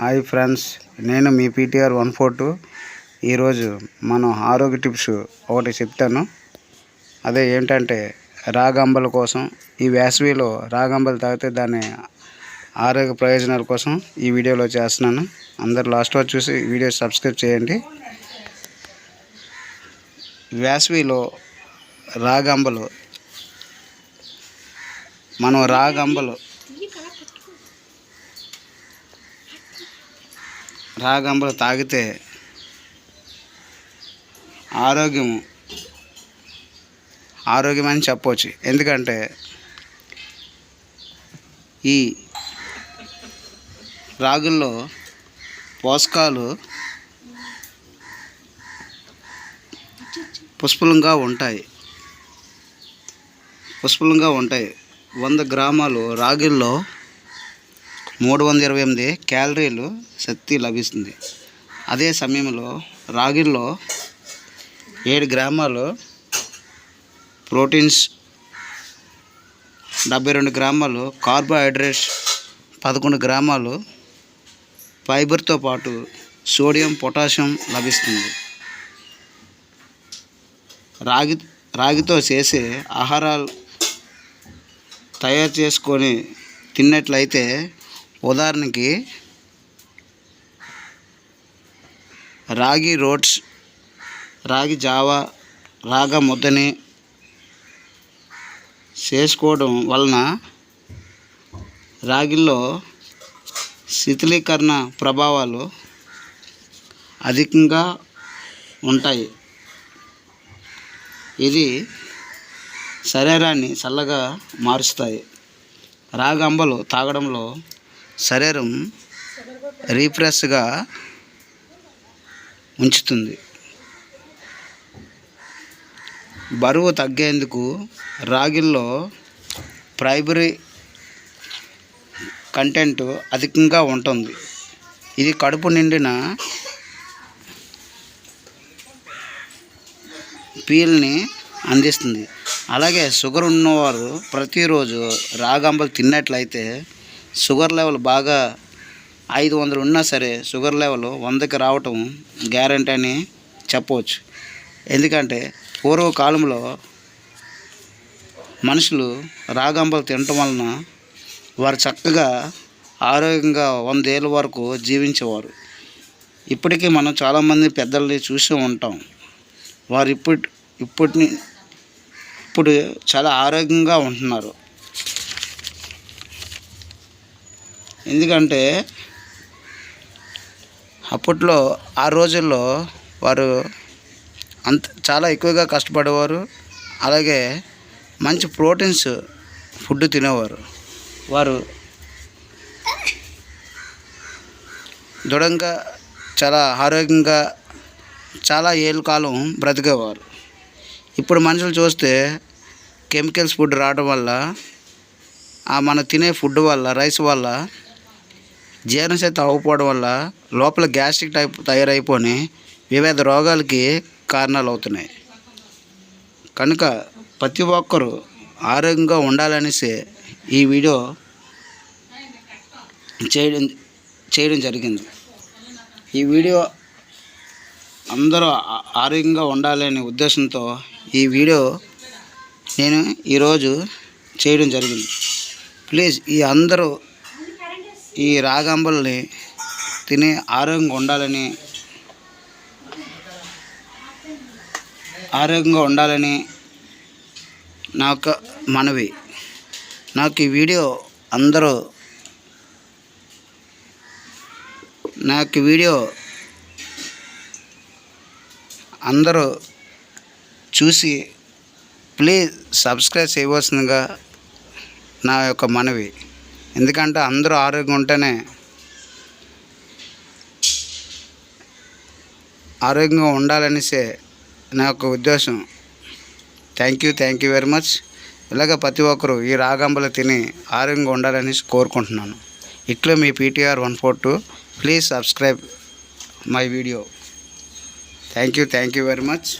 Hi friends నేను మీ PTR one four two. ఈరోజు మనం ఆరోగ్య టిప్స్ ఒకటి చెప్తాను. అదే ఏంటంటే రాగంబల కోసం ఈ వేసవిలో రాగంబలు తాగితే దాని ఆరోగ్య ప్రయోజనాల కోసం ఈ వీడియోలో చేస్తున్నాను. అందరు లాస్ట్ వరకు చూసి వీడియో సబ్స్క్రైబ్ చేయండి. వేసవిలో రాగంబలు మనం రాగంబలు రాగంబలు తాగితే ఆరోగ్యం ఆరోగ్యం అని చెప్పవచ్చు. ఎందుకంటే ఈ రాగుల్లో పోషకాలు పుష్పలంగా ఉంటాయి. పుష్పలంగా ఉంటాయి. వంద గ్రామాలు రాగిల్లో మూడు వందల ఇరవై ఎనిమిది క్యాలరీలు శక్తి లభిస్తుంది. అదే సమయంలో రాగిల్లో ఏడు గ్రామాలు ప్రోటీన్స్ డెబ్బై రెండు గ్రామాలు కార్బోహైడ్రేట్స్ పదకొండు గ్రామాలు ఫైబర్తో పాటు సోడియం పొటాషియం లభిస్తుంది. రాగి రాగితో చేసే ఆహారాలు తయారు చేసుకొని తిన్నట్లయితే ఉదాహరణకి రాగి రోట్స్ రాగి జావా రాగ ముద్దని చేసుకోవడం వలన రాగిల్లో శిథిలీకరణ ప్రభావాలు అధికంగా ఉంటాయి. ఇది శరీరాన్ని చల్లగా మారుస్తాయి. రాగంబలు తాగడంలో శరీరం రీఫ్రెష్గా ఉంచుతుంది. బరువు తగ్గేందుకు రాగిల్లో ప్రైమరీ కంటెంట్ అధికంగా ఉంటుంది. ఇది కడుపు నిండిన పీల్ని అందిస్తుంది. అలాగే షుగర్ ఉన్నవారు ప్రతిరోజు రాగంబలు తిన్నట్లయితే షుగర్ లెవెల్ బాగా ఐదు వందలు ఉన్నా సరే షుగర్ లెవెల్ వందకి రావటం గ్యారంటీ అని చెప్పవచ్చు. ఎందుకంటే పూర్వకాలంలో మనుషులు రాగంబలు తినటం వలన వారు చక్కగా ఆరోగ్యంగా వందేళ్ళ వరకు జీవించేవారు. ఇప్పటికీ మనం చాలామంది పెద్దల్ని చూసి ఉంటాం. వారు ఇప్పుడు ఇప్పటిని ఇప్పుడు చాలా ఆరోగ్యంగా ఉంటున్నారు. ఎందుకంటే అప్పట్లో ఆ రోజుల్లో వారు అంత చాలా ఎక్కువగా కష్టపడేవారు. అలాగే మంచి ప్రోటీన్స్ ఫుడ్ తినేవారు. వారు దృఢంగా చాలా ఆరోగ్యంగా చాలా ఏళ్ళ కాలం బ్రతికేవారు. ఇప్పుడు మనుషులు చూస్తే కెమికల్స్ ఫుడ్ రావడం వల్ల ఆ మనం తినే ఫుడ్ వల్ల రైస్ వల్ల జీర్ణశక్తి అవ్వకపోవడం వల్ల లోపల గ్యాస్ట్రిక్ టైప్ తయారైపోని వివిధ రోగాలకి కారణాలు అవుతున్నాయి కనుక ప్రతి ఒక్కరూ ఆరోగ్యంగా ఉండాలనేసి ఈ వీడియో చేయడం చేయడం జరిగింది. ఈ వీడియో అందరూ ఆరోగ్యంగా ఉండాలనే ఉద్దేశంతో ఈ వీడియో నేను ఈరోజు చేయడం జరిగింది. ప్లీజ్ ఈ అందరూ ఈ రాగంబల్ని తిని ఆరోగ్యంగా ఉండాలని ఆరోగ్యంగా ఉండాలని నాకు మనవి. నాకు ఈ వీడియో అందరూ నాకు వీడియో అందరూ చూసి ప్లీజ్ సబ్స్క్రైబ్ చేయవలసిందిగా నా యొక్క మనవి. ఎందుకంటే అందరూ ఆరోగ్యం ఉంటేనే ఆరోగ్యంగా ఉండాలనేసే నా యొక్క ఉద్దేశం. Thank you thank you very much ఇలాగ ప్రతి ఒక్కరూ ఈ రాగంబలు తిని ఆరోగ్యంగా ఉండాలని కోరుకుంటున్నాను. ఇట్లో మీ PTR one four two. Please subscribe my video thank you thank you very much